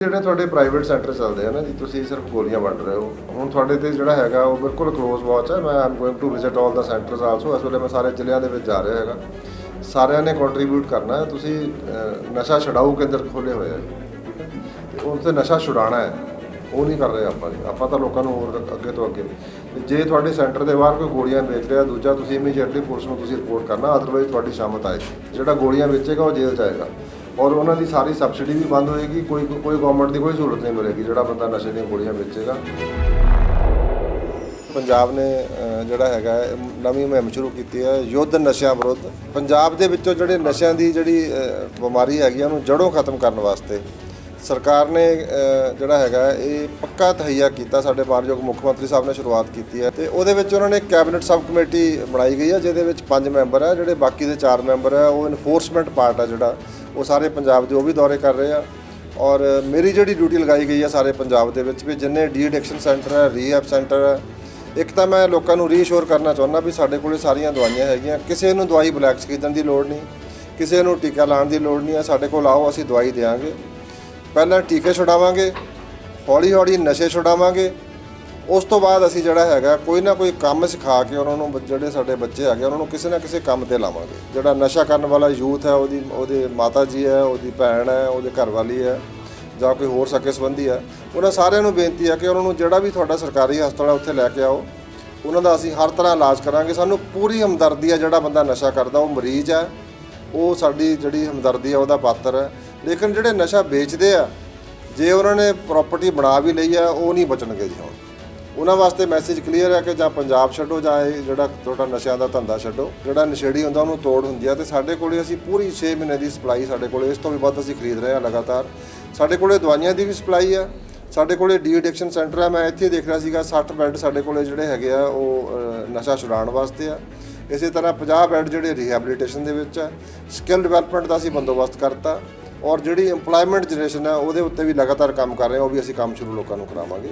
ਜਿਹੜੇ ਤੁਹਾਡੇ private centre ਚੱਲਦੇ ਆ ਨਾ ਜੀ, ਤੁਸੀਂ ਸਿਰਫ ਗੋਲੀਆਂ ਵੰਡ ਰਹੇ ਹੋ। ਹੁਣ ਤੁਹਾਡੇ ਤੇ ਜਿਹੜਾ ਹੈਗਾ ਉਹ ਬਿਲਕੁਲ ক্লোਜ਼ ਵਾਚ ਹੈ ਮੈਂ am going to visit all the centres also ਇਸ ਵੇਲੇ ਮੈਂ ਸਾਰੇ ਜ਼ਿਲ੍ਹਿਆਂ ਦੇ ਵਿੱਚ ਜਾ ਰਿਹਾ ਹੈਗਾ। ਸਾਰਿਆਂ ਨੇ ਕੰਟਰੀਬਿਊਟ ਕਰਨਾ ਹੈ। ਤੁਸੀਂ ਨਸ਼ਾ ਛਡਾਊ ਕੇਂਦਰ ਖੋਲੇ ਹੋਏ ਆ ਹੈ ਤੇ ਉਹ ਤੇ ਨਸ਼ਾ ਛੁਡਾਉਣਾ ਹੈ। ਉਹ ਨਹੀਂ ਕਰ ਰਹੇ ਆਪਾਂ ਜੀ। ਆਪਾਂ ਤਾਂ ਲੋਕਾਂ ਨੂੰ ਹੋਰ ਅੱਗੇ ਤੋਂ ਅੱਗੇ। ਤੇ ਜੇ ਤੁਹਾਡੇ ਸੈਂਟਰ ਦੇ ਬਾਹਰ ਕੋਈ ਗੋਲੀਆਂ ਵੇਚ ਰਿਹਾ, ਦੂਜਾ ਤੁਸੀਂ ਇਮੀਡੀਏਟਲੀ ਪੁਲਿਸ ਨੂੰ ਤੁਸੀਂ ਰਿਪੋਰਟ ਕਰਨਾ। ਅਦਰਵਾਈਜ਼ ਤੁਹਾਡੀ ਸ਼ਾਮਤ ਆਏ ਜਿਹੜਾ ਗੋਲੀਆਂ ਵੇਚੇਗਾ ਉਹ ਜੇਲ੍ਹ ਜਾਏਗਾ ਔਰ ਉਹਨਾਂ ਦੀ ਸਾਰੀ ਸਬਸਿਡੀ ਵੀ ਬੰਦ ਹੋਏਗੀ, ਕੋਈ ਕੋਈ ਗਵਰਨਮੈਂਟ ਦੀ ਕੋਈ ਸਹੂਲਤ ਨਹੀਂ ਮਿਲੇਗੀ, ਜਿਹੜਾ ਬੰਦਾ ਨਸ਼ੇ ਦੀਆਂ ਗੋਲੀਆਂ ਵੇਚੇਗਾ। ਪੰਜਾਬ ਨੇ ਜਿਹੜਾ ਹੈਗਾ ਨਵੀਂ ਮੁਹਿੰਮ ਸ਼ੁਰੂ ਕੀਤੀ ਹੈ, ਯੁੱਧ ਨਸ਼ਿਆਂ ਵਿਰੁੱਧ। ਪੰਜਾਬ ਦੇ ਵਿੱਚੋਂ ਜਿਹੜੇ ਨਸ਼ਿਆਂ ਦੀ ਜਿਹੜੀ ਬਿਮਾਰੀ ਹੈਗੀ ਉਹਨੂੰ ਜੜੋਂ ਖਤਮ ਕਰਨ ਵਾਸਤੇ ਸਰਕਾਰ ਨੇ ਜਿਹੜਾ ਹੈਗਾ ਇਹ ਪੱਕਾ ਤਹਈਆ ਕੀਤਾ, ਸਾਡੇ ਮਾਨਯੋਗ ਮੁੱਖ ਮੰਤਰੀ ਸਾਹਿਬ ਨੇ ਸ਼ੁਰੂਆਤ ਕੀਤੀ ਹੈ। ਤੇ ਉਹਦੇ ਵਿੱਚ ਉਹਨਾਂ ਨੇ ਕੈਬਨਿਟ ਸਬ ਕਮੇਟੀ ਬਣਾਈ ਗਈ ਹੈ, ਜਿਹਦੇ ਵਿੱਚ ਪੰਜ ਮੈਂਬਰ ਹੈ, ਜਿਹੜੇ ਬਾਕੀ ਦੇ ਚਾਰ ਮੈਂਬਰ ਹੈ, ਉਹ ਇਨਫੋਰਸਮੈਂਟ ਪਾਰਟ ਹੈ ਜਿਹੜਾ। ਉਹ ਸਾਰੇ ਪੰਜਾਬ ਦੇ ਉਹ ਵੀ ਦੌਰੇ ਕਰ ਰਹੇ ਆ। ਔਰ ਮੇਰੀ ਜਿਹੜੀ ਡਿਊਟੀ ਲਗਾਈ ਗਈ ਹੈ ਸਾਰੇ ਪੰਜਾਬ ਦੇ ਵਿੱਚ ਵੀ ਜਿੰਨੇ ਡੀ ਐਡਿਕਸ਼ਨ ਸੈਂਟਰ ਹੈ ਰੀਹੈਬ ਸੈਂਟਰ ਹੈ ਇੱਕ ਤਾਂ ਮੈਂ ਲੋਕਾਂ ਨੂੰ ਰੀਅਸ਼ੋਰ ਕਰਨਾ ਚਾਹੁੰਦਾ ਵੀ ਸਾਡੇ ਕੋਲੇ ਸਾਰੀਆਂ ਦਵਾਈਆਂ ਹੈਗੀਆਂ। ਕਿਸੇ ਨੂੰ ਦਵਾਈ ਬਲੈਕ ਖਰੀਦਣ ਦੀ ਲੋੜ ਨਹੀਂ, ਕਿਸੇ ਨੂੰ ਟੀਕਾ ਲਾਉਣ ਦੀ ਲੋੜ ਨਹੀਂ ਹੈ ਸਾਡੇ ਕੋਲ ਆਓ, ਅਸੀਂ ਦਵਾਈ ਦੇਵਾਂਗੇ ਪਹਿਲਾਂ ਟੀਕੇ ਛੁਡਾਵਾਂਗੇ ਹੌਲੀ ਹੌਲੀ ਨਸ਼ੇ ਛੁਡਾਵਾਂਗੇ ਉਸ ਤੋਂ ਬਾਅਦ ਅਸੀਂ ਜਿਹੜਾ ਹੈਗਾ, ਕੋਈ ਨਾ ਕੋਈ ਕੰਮ ਸਿਖਾ ਕੇ ਉਹਨਾਂ ਨੂੰ ਬ- ਜਿਹੜੇ ਸਾਡੇ ਬੱਚੇ ਹੈਗੇ, ਉਹਨਾਂ ਨੂੰ ਕਿਸੇ ਨਾ ਕਿਸੇ ਕੰਮ ਤੇ ਲਾਵਾਂਗੇ। ਜਿਹੜਾ ਨਸ਼ਾ ਕਰਨ ਵਾਲਾ ਯੂਥ ਹੈ, ਉਹਦੀ, ਉਹਦੇ ਮਾਤਾ ਜੀ ਹੈ, ਉਹਦੀ ਭੈਣ ਹੈ, ਉਹਦੇ ਘਰ ਵਾਲੀ ਹੈ, ਜਾਂ ਕੋਈ ਹੋਰ ਸਕੇ ਸੰਬੰਧੀ ਹੈ, ਉਹਨਾਂ ਸਾਰਿਆਂ ਨੂੰ ਬੇਨਤੀ ਹੈ ਕਿ ਉਹਨਾਂ ਨੂੰ ਜਿਹੜਾ ਵੀ ਤੁਹਾਡਾ ਸਰਕਾਰੀ ਹਸਪਤਾਲ ਹੈ, ਉੱਥੇ ਲੈ ਕੇ ਆਓ। ਉਹਨਾਂ ਦਾ ਅਸੀਂ ਹਰ ਤਰ੍ਹਾਂ ਇਲਾਜ ਕਰਾਂਗੇ। ਸਾਨੂੰ ਪੂਰੀ ਹਮਦਰਦੀ ਹੈ ਜਿਹੜਾ ਬੰਦਾ ਨਸ਼ਾ ਕਰਦਾ, ਉਹ ਮਰੀਜ਼ ਹੈ। ਉਹ ਸਾਡੀ ਜਿਹੜੀ ਹਮਦਰਦੀ ਹੈ, ਉਹਦਾ ਪਾਤਰ ਹੈ। ਲੇਕਿਨ ਜਿਹੜੇ ਨਸ਼ਾ ਵੇਚਦੇ ਆ, ਜੇ ਉਹਨਾਂ ਨੇ ਪ੍ਰਾਪਰਟੀ ਬਣਾ ਵੀ ਲਈ ਆ ਉਹ ਨਹੀਂ ਬਚਣਗੇ ਜੀ ਹੁਣ। ਉਹਨਾਂ ਵਾਸਤੇ ਮੈਸੇਜ ਕਲੀਅਰ ਹੈ ਕਿ ਜਾਂ ਪੰਜਾਬ ਛੱਡੋ ਜਾਂ ਇਹ ਜਿਹੜਾ ਤੁਹਾਡਾ ਨਸ਼ਿਆਂ ਦਾ ਧੰਦਾ ਛੱਡੋ, ਜਿਹੜਾ ਨਸ਼ੇੜੀ ਹੁੰਦਾ ਉਹਨੂੰ ਤੋੜ ਹੁੰਦੀ ਆ ਤੇ ਸਾਡੇ ਕੋਲੇ ਅਸੀਂ ਪੂਰੀ 6 ਮਹੀਨੇ ਦੀ ਸਪਲਾਈ ਸਾਡੇ ਕੋਲੇ, ਇਸ ਤੋਂ ਵੀ ਵੱਧ ਅਸੀਂ ਖਰੀਦ ਰਹੇ ਹਾਂ ਲਗਾਤਾਰ। ਸਾਡੇ ਕੋਲੇ ਦਵਾਈਆਂ ਦੀ ਵੀ ਸਪਲਾਈ ਆ, ਸਾਡੇ ਕੋਲੇ ਡੀ ਐਡਿਕਸ਼ਨ ਸੈਂਟਰ ਆ, ਮੈਂ ਇੱਥੇ ਦੇਖ ਰਿਹਾ ਸੀਗਾ 60 ਬੈੱਡ ਸਾਡੇ ਕੋਲੇ ਜਿਹੜੇ ਹੈਗੇ ਆ, ਉਹ ਨਸ਼ਾ ਛੁਡਾਉਣ ਵਾਸਤੇ ਆ। ਇਸੇ ਤਰ੍ਹਾਂ 50 ਬੈੱਡ ਜਿਹੜੇ ਰੀਹੈਬਿਲਿਟੇਸ਼ਨ ਦੇ ਵਿੱਚ ਆ ਸਕਿੱਲ ਡਿਵੈਲਪਮੈਂਟ ਦਾ ਅਸੀਂ ਬੰਦੋਬਸਤ ਕਰਤਾ ਔਰ ਜਿਹੜੀ EMPLOYMENT ਜਨਰੇਸ਼ਨ ਹੈ ਉਹਦੇ ਉੱਤੇ ਵੀ ਲਗਾਤਾਰ ਕੰਮ ਕਰ ਰਹੇ ਹਾਂ, ਉਹ ਵੀ ਅਸੀਂ ਕੰਮ ਸ਼ੁਰੂ ਲੋਕਾਂ ਨੂੰ ਕਰਾਵਾਂਗੇ।